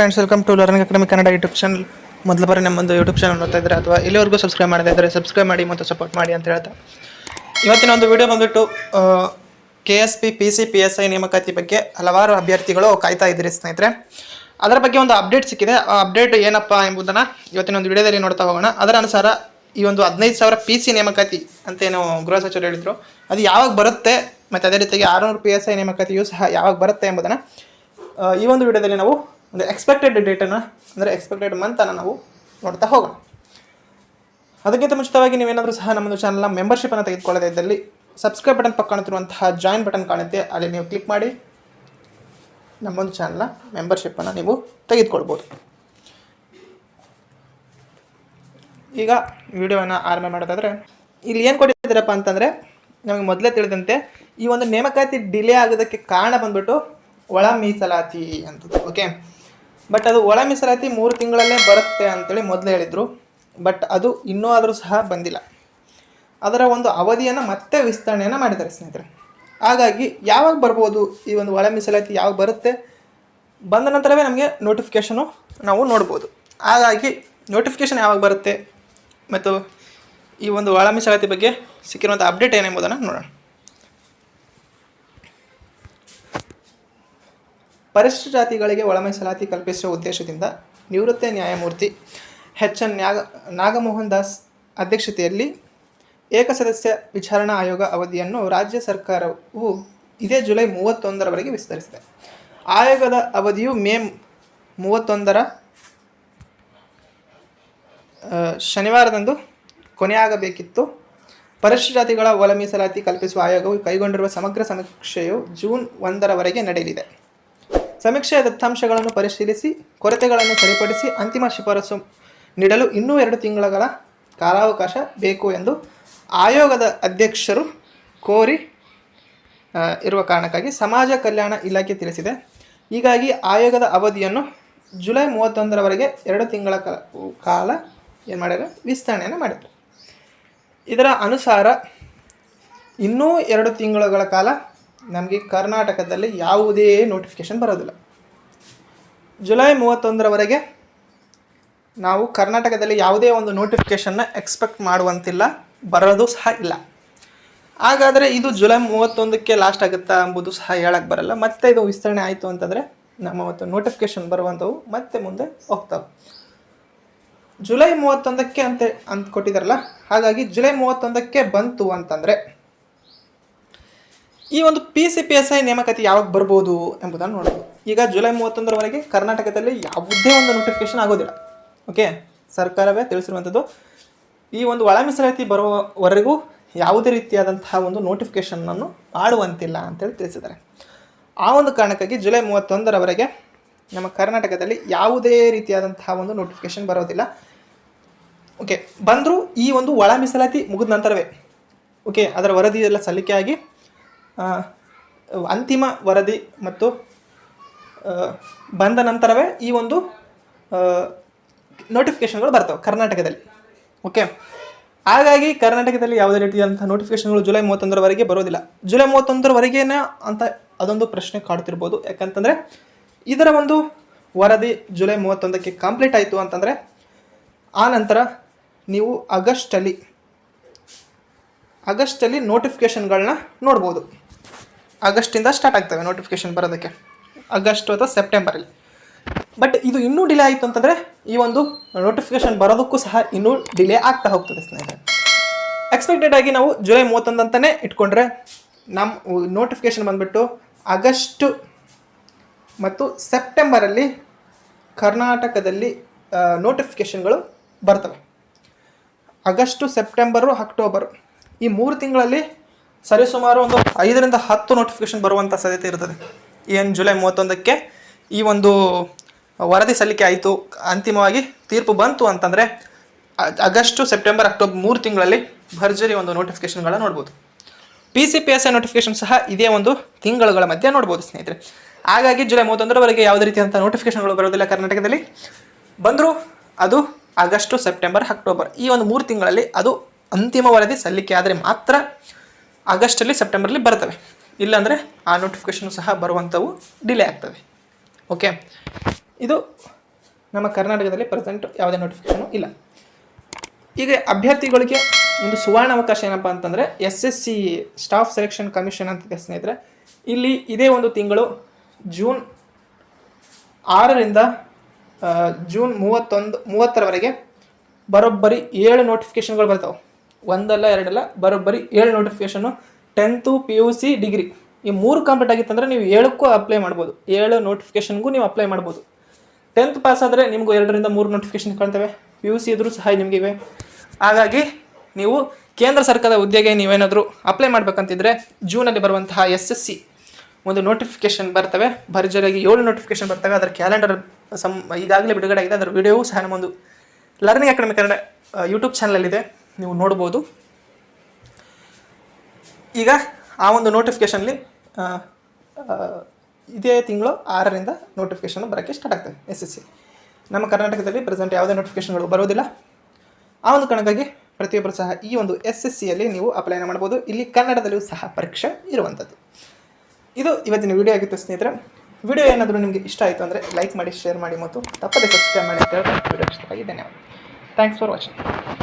Friends welcome to learning academy Kannada YouTube channel ಮೊದಲ ಬಾರಿ ನಮ್ಮೊಂದು YouTube channel ನೋಡ್ತಾ ಇದ್ದಾರೆ ಅಥವಾ ಇಲ್ಲಿವರೆಗೂ ಸಬ್ಸ್ಕ್ರೈಬ್ ಮಾಡದೇ ಇದ್ದರೆ ಸಬ್ಸ್ಕ್ರೈಬ್ ಮಾಡಿ, ಮತ್ತು ಸಪೋರ್ಟ್ ಮಾಡಿ ಅಂತ ಹೇಳ್ತಾ. ಇವತ್ತಿನ ಒಂದು ವಿಡಿಯೋ ಬಂದುಬಿಟ್ಟು K S P P C P S I ನೇಮಕಾತಿ ಬಗ್ಗೆ ಹಲವಾರು ಅಭ್ಯರ್ಥಿಗಳು ಕಾಯ್ತಾ ಇದ್ದೀರಿ ಸ್ನೇಹಿತರೆ. ಅದರ ಬಗ್ಗೆ ಒಂದು ಅಪ್ಡೇಟ್ ಸಿಕ್ಕಿದೆ. ಆ ಅಪ್ಡೇಟ್ ಏನಪ್ಪ ಎಂಬುದನ್ನು ಇವತ್ತಿನ ಒಂದು ವಿಡಿಯೋದಲ್ಲಿ ನೋಡ್ತಾ ಹೋಗೋಣ. ಅದರ ಅನುಸಾರ ಈ ಒಂದು ಹದಿನೈದು ಸಾವಿರ ಪಿ ಸಿ ನೇಮಕಾತಿ ಅಂತ ಏನು ಗೃಹ ಸಚಿವರು ಹೇಳಿದರು, ಅದು ಯಾವಾಗ ಬರುತ್ತೆ, ಮತ್ತು ಅದೇ ರೀತಿಯಾಗಿ ಆರುನೂರು ಪಿ ಎಸ್ ಐ ನೇಮಕಾತಿಯು ಸಹ ಯಾವಾಗ ಬರುತ್ತೆ ಎಂಬುದನ್ನು ಈ ಒಂದು ವಿಡಿಯೋದಲ್ಲಿ ನಾವು ಒಂದು ಎಕ್ಸ್ಪೆಕ್ಟೆಡ್ ಡೇಟನ್ನು ಅಂದರೆ ಎಕ್ಸ್ಪೆಕ್ಟೆಡ್ ಮಂತನ್ನು ನಾವು ನೋಡ್ತಾ ಹೋಗೋಣ. ಅದಕ್ಕಿಂತ ಮುಂಚಿತವಾಗಿ ನೀವೇನಾದರೂ ಸಹ ನಮ್ಮದು ಚಾನಲ್ನ ಮೆಂಬರ್ಶಿಪ್ಪನ್ನು ತೆಗೆದುಕೊಳ್ಳದೇ ಇದ್ದಲ್ಲಿ ಸಬ್ಸ್ಕ್ರೈಬ್ ಬಟನ್ ಕಾಣುತ್ತಿರುವಂತಹ ಜಾಯಿನ್ ಬಟನ್ ಕಾಣುತ್ತೆ, ಅಲ್ಲಿ ನೀವು ಕ್ಲಿಕ್ ಮಾಡಿ ನಮ್ಮೊಂದು ಚಾನಲ್ನ ಮೆಂಬರ್ಶಿಪ್ಪನ್ನು ನೀವು ತೆಗೆದುಕೊಳ್ಬೋದು. ಈಗ ವಿಡಿಯೋವನ್ನು ಆರಂಭ ಮಾಡೋದಾದರೆ, ಇಲ್ಲಿ ಏನು ಕೊಟ್ಟಿದ್ದೀರಪ್ಪ ಅಂತಂದರೆ, ನಮಗೆ ಮೊದಲೇ ತಿಳಿದಂತೆ ಈ ಒಂದು ನೇಮಕಾತಿ ಡಿಲೇ ಆಗೋದಕ್ಕೆ ಕಾರಣ ಬಂದ್ಬಿಟ್ಟು ಒಳ ಮೀಸಲಾತಿ ಅಂತ ಓಕೆ ಬಟ್ ಅದು ಒಳ ಮೀಸಲಾತಿ ಮೂರು ತಿಂಗಳಲ್ಲೇ ಬರುತ್ತೆ ಅಂತೇಳಿ ಮೊದಲು ಹೇಳಿದರು. ಬಟ್ ಅದು ಇನ್ನೂ ಆದರೂ ಸಹ ಬಂದಿಲ್ಲ. ಅದರ ಒಂದು ಅವಧಿಯನ್ನು ಮತ್ತೆ ವಿಸ್ತರಣೆಯನ್ನು ಮಾಡಿದ್ದಾರೆ ಸ್ನೇಹಿತರೆ. ಹಾಗಾಗಿ ಯಾವಾಗ ಬರ್ಬೋದು ಈ ಒಂದು ಒಳ ಮೀಸಲಾತಿ ಯಾವಾಗ ಬರುತ್ತೆ ಬಂದ ನಂತರವೇ ನಮಗೆ ನೋಟಿಫಿಕೇಷನು ನಾವು ನೋಡ್ಬೋದು. ಹಾಗಾಗಿ ನೋಟಿಫಿಕೇಷನ್ ಯಾವಾಗ ಬರುತ್ತೆ ಮತ್ತು ಈ ಒಂದು ಒಳ ಮೀಸಲಾತಿ ಬಗ್ಗೆ ಸಿಕ್ಕಿರುವಂಥ ಅಪ್ಡೇಟ್ ಏನೆಂಬುದನ್ನು ನೋಡೋಣ. ಪರಿಶಿಷ್ಟ ಜಾತಿಗಳಿಗೆ ಒಳ ಮೀಸಲಾತಿ ಕಲ್ಪಿಸುವ ಉದ್ದೇಶದಿಂದ ನಿವೃತ್ತ ನ್ಯಾಯಮೂರ್ತಿ ಎಚ್ ಎನ್ ನ್ಯಾಗ, ನಾಗಮೋಹನ್ ದಾಸ್ ಅಧ್ಯಕ್ಷತೆಯಲ್ಲಿ ಏಕಸದಸ್ಯ ವಿಚಾರಣಾ ಆಯೋಗ ಅವಧಿಯನ್ನು ರಾಜ್ಯ ಸರ್ಕಾರವು ಇದೇ ಜುಲೈ ಮೂವತ್ತೊಂದರವರೆಗೆ ವಿಸ್ತರಿಸಿದೆ. ಆಯೋಗದ ಅವಧಿಯು ಮೇ ಮೂವತ್ತೊಂದರ ಶನಿವಾರದಂದು ಕೊನೆಯಾಗಬೇಕಿತ್ತು. ಪರಿಶಿಷ್ಟ ಜಾತಿಗಳ ಒಳ ಮೀಸಲಾತಿ ಕಲ್ಪಿಸುವ ಆಯೋಗವು ಕೈಗೊಂಡಿರುವ ಸಮಗ್ರ ಸಮೀಕ್ಷೆಯು ಜೂನ್ ಒಂದರವರೆಗೆ ನಡೆಯಲಿದೆ. ಸಮೀಕ್ಷೆಯ ದತ್ತಾಂಶಗಳನ್ನು ಪರಿಶೀಲಿಸಿ, ಕೊರತೆಗಳನ್ನು ಸರಿಪಡಿಸಿ ಅಂತಿಮ ಶಿಫಾರಸು ನೀಡಲು ಇನ್ನೂ ಎರಡು ತಿಂಗಳ ಕಾಲಾವಕಾಶ ಬೇಕು ಎಂದು ಆಯೋಗದ ಅಧ್ಯಕ್ಷರು ಕೋರಿ ಇರುವ ಕಾರಣಕ್ಕಾಗಿ ಸಮಾಜ ಕಲ್ಯಾಣ ಇಲಾಖೆ ತಿಳಿಸಿದೆ. ಹೀಗಾಗಿ ಆಯೋಗದ ಅವಧಿಯನ್ನು ಜುಲೈ ಮೂವತ್ತೊಂದರವರೆಗೆ ಎರಡು ತಿಂಗಳ ಕಾಲ ಏನು ಮಾಡ್ಯಾರ? ವಿಸ್ತರಣೆಯನ್ನು ಮಾಡಿದರು ಇದರ ಅನುಸಾರ ಇನ್ನೂ ಎರಡು ತಿಂಗಳುಗಳ ಕಾಲ ನಮಗೆ ಕರ್ನಾಟಕದಲ್ಲಿ ಯಾವುದೇ ನೋಟಿಫಿಕೇಷನ್ ಬರೋದಿಲ್ಲ. ಜುಲೈ ಮೂವತ್ತೊಂದರವರೆಗೆ ನಾವು ಕರ್ನಾಟಕದಲ್ಲಿ ಯಾವುದೇ ಒಂದು ನೋಟಿಫಿಕೇಷನ್ನ ಎಕ್ಸ್ಪೆಕ್ಟ್ ಮಾಡುವಂತಿಲ್ಲ, ಬರೋದು ಸಹ ಇಲ್ಲ. ಹಾಗಾದರೆ ಇದು ಜುಲೈ ಮೂವತ್ತೊಂದಕ್ಕೆ ಲಾಸ್ಟ್ ಆಗುತ್ತಾ ಎಂಬುದು ಸಹ ಹೇಳಕ್ಕೆ ಬರಲ್ಲ. ಮತ್ತೆ ಇದು ವಿಸ್ತರಣೆ ಆಯಿತು ಅಂತಂದರೆ ನಮ್ಮ ಮತ್ತು ನೋಟಿಫಿಕೇಷನ್ ಬರುವಂಥವು ಮತ್ತೆ ಮುಂದೆ ಹೋಗ್ತಾವೆ ಜುಲೈ ಮೂವತ್ತೊಂದಕ್ಕೆ ಅಂತ ಅಂತ ಕೊಟ್ಟಿದ್ದಾರಲ್ಲ ಹಾಗಾಗಿ ಜುಲೈ ಮೂವತ್ತೊಂದಕ್ಕೆ ಬಂತು ಅಂತಂದರೆ ಈ ಒಂದು P C P S I ನೇಮಕಾತಿ ಯಾವಾಗ ಬರ್ಬೋದು ಎಂಬುದನ್ನು ನೋಡೋದು ಈಗ ಜುಲೈ ಮೂವತ್ತೊಂದರವರೆಗೆ ಕರ್ನಾಟಕದಲ್ಲಿ ಯಾವುದೇ ಒಂದು ನೋಟಿಫಿಕೇಶನ್ ಆಗೋದಿಲ್ಲ. ಓಕೆ ಸರ್ಕಾರವೇ ತಿಳಿಸಿರುವಂಥದ್ದು, ಈ ಒಂದು ಒಳ ಮೀಸಲಾತಿ ಬರುವವರೆಗೂ ಯಾವುದೇ ರೀತಿಯಾದಂತಹ ಒಂದು ನೋಟಿಫಿಕೇಷನನ್ನು ಮಾಡುವಂತಿಲ್ಲ ಅಂತೇಳಿ ತಿಳಿಸಿದ್ದಾರೆ. ಆ ಒಂದು ಕಾರಣಕ್ಕಾಗಿ ಜುಲೈ ಮೂವತ್ತೊಂದರವರೆಗೆ ನಮ್ಮ ಕರ್ನಾಟಕದಲ್ಲಿ ಯಾವುದೇ ರೀತಿಯಾದಂತಹ ಒಂದು ನೋಟಿಫಿಕೇಷನ್ ಬರೋದಿಲ್ಲ. ಓಕೆ ಬಂದರೂ ಈ ಒಂದು ಒಳ ಮೀಸಲಾತಿ ಮುಗಿದ ನಂತರವೇ. ಓಕೆ ಅದರ ವರದಿ ಎಲ್ಲ ಸಲ್ಲಿಕೆಯಾಗಿ ಅಂತಿಮ ವರದಿ ಮತ್ತು ಬಂದ ನಂತರವೇ ಈ ಒಂದು ನೋಟಿಫಿಕೇಷನ್ಗಳು ಬರ್ತವೆ ಕರ್ನಾಟಕದಲ್ಲಿ. ಓಕೆ ಹಾಗಾಗಿ ಕರ್ನಾಟಕದಲ್ಲಿ ಯಾವುದೇ ರೀತಿಯಾದಂಥ ನೋಟಿಫಿಕೇಷನ್ಗಳು ಜುಲೈ ಮೂವತ್ತೊಂದರವರೆಗೆ ಬರೋದಿಲ್ಲ. ಜುಲೈ ಮೂವತ್ತೊಂದರವರೆಗೇನೆ ಅಂತ ಅದೊಂದು ಪ್ರಶ್ನೆ ಕಾಡ್ತಿರ್ಬೋದು. ಯಾಕಂತಂದರೆ, ಇದರ ಒಂದು ವರದಿ ಜುಲೈ ಮೂವತ್ತೊಂದಕ್ಕೆ ಕಂಪ್ಲೀಟ್ ಆಯಿತು ಅಂತಂದರೆ, ಆ ನಂತರ ನೀವು ಆಗಸ್ಟಲ್ಲಿ ಆಗಸ್ಟಲ್ಲಿ ನೋಟಿಫಿಕೇಷನ್ಗಳನ್ನ ನೋಡ್ಬೋದು. ಆಗಸ್ಟಿಂದ ಸ್ಟಾರ್ಟ್ ಆಗ್ತವೆ ನೋಟಿಫಿಕೇಷನ್ ಬರೋದಕ್ಕೆ. ಆಗಸ್ಟ್ ಅಥವಾ ಸೆಪ್ಟೆಂಬರಲ್ಲಿ ಬಟ್ ಇದು ಇನ್ನೂ ಡಿಲೇ ಆಯಿತು ಅಂತಂದರೆ ಈ ಒಂದು ನೋಟಿಫಿಕೇಷನ್ ಬರೋದಕ್ಕೂ ಸಹ ಇನ್ನೂ ಡಿಲೇ ಆಗ್ತಾ ಹೋಗ್ತದೆ ಸ್ನೇಹಿತರೆ. ಎಕ್ಸ್ಪೆಕ್ಟೆಡ್ ಆಗಿ ನಾವು ಜುಲೈ ಮೂವತ್ತೊಂದಂತಲೇ ಇಟ್ಕೊಂಡ್ರೆ ನಮ್ಮ ನೋಟಿಫಿಕೇಷನ್ ಬಂದುಬಿಟ್ಟು ಆಗಸ್ಟು ಮತ್ತು ಸೆಪ್ಟೆಂಬರಲ್ಲಿ ಕರ್ನಾಟಕದಲ್ಲಿ ನೋಟಿಫಿಕೇಷನ್ಗಳು ಬರ್ತವೆ. ಆಗಸ್ಟು ಸೆಪ್ಟೆಂಬರು ಅಕ್ಟೋಬರ್ ಈ ಮೂರು ತಿಂಗಳಲ್ಲಿ ಸರಿಸುಮಾರು ಒಂದು ಐದರಿಂದ ಹತ್ತು ನೋಟಿಫಿಕೇಷನ್ ಬರುವಂಥ ಸಾಧ್ಯತೆ ಇರ್ತದೆ. ಏನು ಜುಲೈ ಮೂವತ್ತೊಂದಕ್ಕೆ ಈ ಒಂದು ವರದಿ ಸಲ್ಲಿಕೆ ಆಯಿತು. ಅಂತಿಮವಾಗಿ ತೀರ್ಪು ಬಂತು ಅಂತಂದರೆ ಆಗಸ್ಟು, ಸೆಪ್ಟೆಂಬರ್, ಅಕ್ಟೋಬರ್ ಮೂರು ತಿಂಗಳಲ್ಲಿ ಭರ್ಜರಿ ಒಂದು ನೋಟಿಫಿಕೇಷನ್ಗಳನ್ನು ನೋಡ್ಬೋದು. P C P S I notification ಸಹ ಇದೇ ಒಂದು ತಿಂಗಳುಗಳ ಮಧ್ಯೆ ನೋಡ್ಬೋದು ಸ್ನೇಹಿತರೆ. ಹಾಗಾಗಿ ಜುಲೈ ಮೂವತ್ತೊಂದರವರೆಗೆ ಯಾವುದೇ ರೀತಿಯಂಥ ನೋಟಿಫಿಕೇಶನ್ಗಳು ಬರೋದಿಲ್ಲ ಕರ್ನಾಟಕದಲ್ಲಿ. ಬಂದರೂ ಅದು ಆಗಸ್ಟು, ಸೆಪ್ಟೆಂಬರ್, ಅಕ್ಟೋಬರ್ ಈ ಒಂದು ಮೂರು ತಿಂಗಳಲ್ಲಿ ಅದು ಅಂತಿಮ ವರದಿ ಸಲ್ಲಿಕೆ ಆದರೆ ಮಾತ್ರ ಆಗಸ್ಟಲ್ಲಿ ಸೆಪ್ಟೆಂಬರಲ್ಲಿ ಬರ್ತವೆ. ಇಲ್ಲಾಂದರೆ ಆ ನೋಟಿಫಿಕೇಶನ್ ಸಹ ಬರುವಂಥವು ಡಿಲೇ ಆಗ್ತವೆ ಓಕೆ ಇದು ನಮ್ಮ ಕರ್ನಾಟಕದಲ್ಲಿ ಪ್ರೆಸೆಂಟ್ ಯಾವುದೇ ನೋಟಿಫಿಕೇಶನು ಇಲ್ಲ. ಈಗ ಅಭ್ಯರ್ಥಿಗಳಿಗೆ ಒಂದು ಸುವರ್ಣ ಅವಕಾಶ ಏನಪ್ಪ ಅಂತಂದರೆ S S C staff selection commission ಅಂತ ಸ್ನೇಹಿತರೆ. ಇಲ್ಲಿ ಇದೇ ಒಂದು ತಿಂಗಳು ಜೂನ್ ಆರರಿಂದ ಜೂನ್ ಮೂವತ್ತೊಂದು, ಮೂವತ್ತರವರೆಗೆ ಬರೋಬ್ಬರಿ ಏಳು ನೋಟಿಫಿಕೇಷನ್ಗಳು ಬರ್ತಾವೆ. ಒಂದಲ್ಲ ಎರಡಲ್ಲ, ಬರೋಬ್ಬರಿ ಏಳು notification tenth P U C degree ಈ ಮೂರು ಕಂಪ್ಲೀಟ್ ಆಗಿತ್ತಂದ್ರೆ ನೀವು ಏಳಕ್ಕೂ ಅಪ್ಲೈ ಮಾಡ್ಬೋದು. ಏಳು ನೋಟಿಫಿಕೇಷನ್ಗೂ ನೀವು ಅಪ್ಲೈ ಮಾಡ್ಬೋದು. ಟೆಂತ್ ಪಾಸ್ ಆದರೆ ನಿಮಗೂ ಎರಡರಿಂದ ಮೂರು ನೋಟಿಫಿಕೇಶನ್ ಕಾಣ್ತವೆ. ಪಿ ಯು ಸಿ ಇದ್ರೂ ಸಹ ನಿಮಗಿವೆ ಹಾಗಾಗಿ ನೀವು ಕೇಂದ್ರ ಸರ್ಕಾರದ ಹುದ್ದೆಗೆ ನೀವೇನಾದರೂ ಅಪ್ಲೈ ಮಾಡ್ಬೇಕಂತಿದ್ರೆ ಜೂನಲ್ಲಿ ಬರುವಂತಹ ಎಸ್ ಎಸ್ ಸಿ ಒಂದು ನೋಟಿಫಿಕೇಶನ್ ಬರ್ತವೆ. ಭರ್ಜರಿಯಾಗಿ ಏಳು ನೋಟಿಫಿಕೇಶನ್ ಬರ್ತವೆ. ಅದರ ಕ್ಯಾಲೆಂಡರ್ ಸಮ್ ಈಗಾಗಲೇ ಬಿಡುಗಡೆ ಆಗಿದೆ. ಅದರ ವಿಡಿಯೋವು ಸಹ ನಮ್ಮೊಂದು ಲರ್ನಿಂಗ್ ಅಕಾಡೆಮಿ ಕನ್ನಡ ಯೂಟ್ಯೂಬ್ ಚಾನಲಲ್ಲಿದೆ ನೀವು ನೋಡ್ಬೋದು. ಈಗ ಆ ಒಂದು ನೋಟಿಫಿಕೇಷನ್ಲಿ ಇದೇ ತಿಂಗಳು ಆರರಿಂದ ನೋಟಿಫಿಕೇಷನ್ ಬರೋಕ್ಕೆ ಸ್ಟಾರ್ಟ್ ಆಗ್ತದೆ ಎಸ್ ಎಸ್ ಸಿ ನಮ್ಮ ಕರ್ನಾಟಕದಲ್ಲಿ ಪ್ರೆಸೆಂಟ್ ಯಾವುದೇ ನೋಟಿಫಿಕೇಷನ್ಗಳು ಬರೋದಿಲ್ಲ ಆ ಒಂದು ಕಾರಣಕ್ಕಾಗಿ ಪ್ರತಿಯೊಬ್ಬರು ಸಹ ಈ ಒಂದು ಎಸ್ ಎಸ್ ಸಿಯಲ್ಲಿ ನೀವು ಅಪ್ಲೈನ ಮಾಡ್ಬೋದು. ಇಲ್ಲಿ ಕನ್ನಡದಲ್ಲಿಯೂ ಸಹ ಪರೀಕ್ಷೆ ಇರುವಂಥದ್ದು. ಇದು ಇವತ್ತಿನ ವಿಡಿಯೋ ಆಗಿತ್ತು ಸ್ನೇಹಿತರೆ. ವಿಡಿಯೋ ಏನಾದರೂ ನಿಮಗೆ ಇಷ್ಟ ಆಯಿತು ಅಂದರೆ ಲೈಕ್ ಮಾಡಿ ಶೇರ್ ಮಾಡಿ ಮತ್ತು ತಪ್ಪದೇ ಸಬ್ಸ್ಕ್ರೈಬ್ ಮಾಡಿ ಅಂತ ಹೇಳ್ತಾ ಧನ್ಯವಾದ ಥ್ಯಾಂಕ್ಸ್ ಫಾರ್ ವಾಚಿಂಗ್